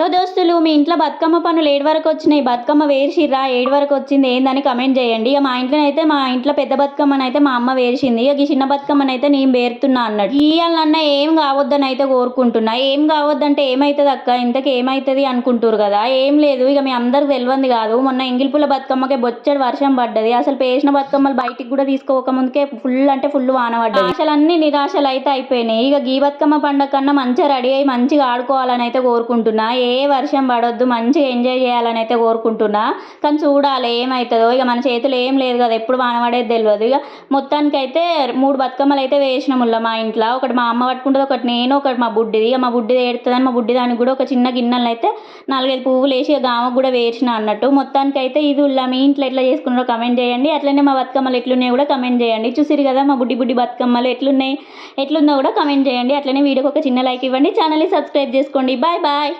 Hello దోస్తులు మీ ఇంట్లో బతుకమ్మ పనులు ఏడు వరకు వచ్చినాయి. బతుకమ్మ వేసిర్రా ఏడు వరకు వచ్చింది. ఏందని కమెంట్ చేయండి. ఇక మా ఇంట్లో అయితే మా ఇంట్లో పెద్ద బతుకమ్మని అయితే మా అమ్మ వేర్చింది. ఇక ఈ చిన్న బతుకమ్మని అయితే నేను వేరుతున్నా అన్నట్టు. ఇయ్యాలన్న ఏం కావద్దని అయితే కోరుకుంటున్నా. ఏం కావద్దంటే ఏమవుతుంది అక్క? ఇంతకు ఏమవుతుంది అనుకుంటారు కదా. ఏం లేదు. ఇక మీ అందరికి తెలియంది కాదు. మొన్న ఎంగిల్పుల బతుకమ్మకే బొచ్చడి వర్షం పడ్డది. అసలు పేసిన బతుకమ్మలు బయటికి కూడా తీసుకోక ముందుకే ఫుల్ అంటే ఫుల్ వాన పడ్డది. అసలు అన్ని నిరాశలు అయితే అయిపోయినాయి. ఇక గీ బతుకమ్మ పండగ కన్నా మంచిగా రెడీ అయ్యి మంచిగా ఆడుకోవాలని అయితే కోరుకుంటున్నా. ఏ వర్షం పడొద్దు మంచిగా ఎంజాయ్ చేయాలని అయితే కోరుకుంటున్నా. కానీ చూడాలి ఏమవుతుందో ఇక మన చేతులు ఏం లేదు కదా ఎప్పుడు వానపడేది తెలియదు ఇక మొత్తానికి అయితే మూడు బతుకమ్మలు అయితే వేసినాముల్ల మా ఇంట్లో. ఒకటి మా అమ్మ పట్టుకుంటుంది ఒకటి నేను ఒకటి మా బుడ్డిది. ఇక మా బుడ్డిది ఏడుతుందని మా బుడ్డి దానికి కూడా ఒక చిన్న గిన్నెలు అయితే నాలుగైదు పువ్వులు వేసి గామకు కూడా వేసిన అన్నట్టు. మొత్తానికి అయితే ఇది ఉల్లా మీ ఇంట్లో ఎట్లా చేసుకున్నారో కమెంట్ చేయండి. అట్లనే మా బతుకమ్మలు ఎట్లున్నాయి కూడా కమెంట్ చేయండి. చూసిరు కదా మా బుడ్డి బుడ్డి బతుకమ్మలు ఎట్లున్నాయి ఎట్లుందో కూడా కమెంట్ చేయండి. అట్లనే వీడియోకి ఒక చిన్న లైక్ ఇవ్వండి. ఛానల్ని సబ్స్క్రైబ్ చేసుకోండి. Bye bye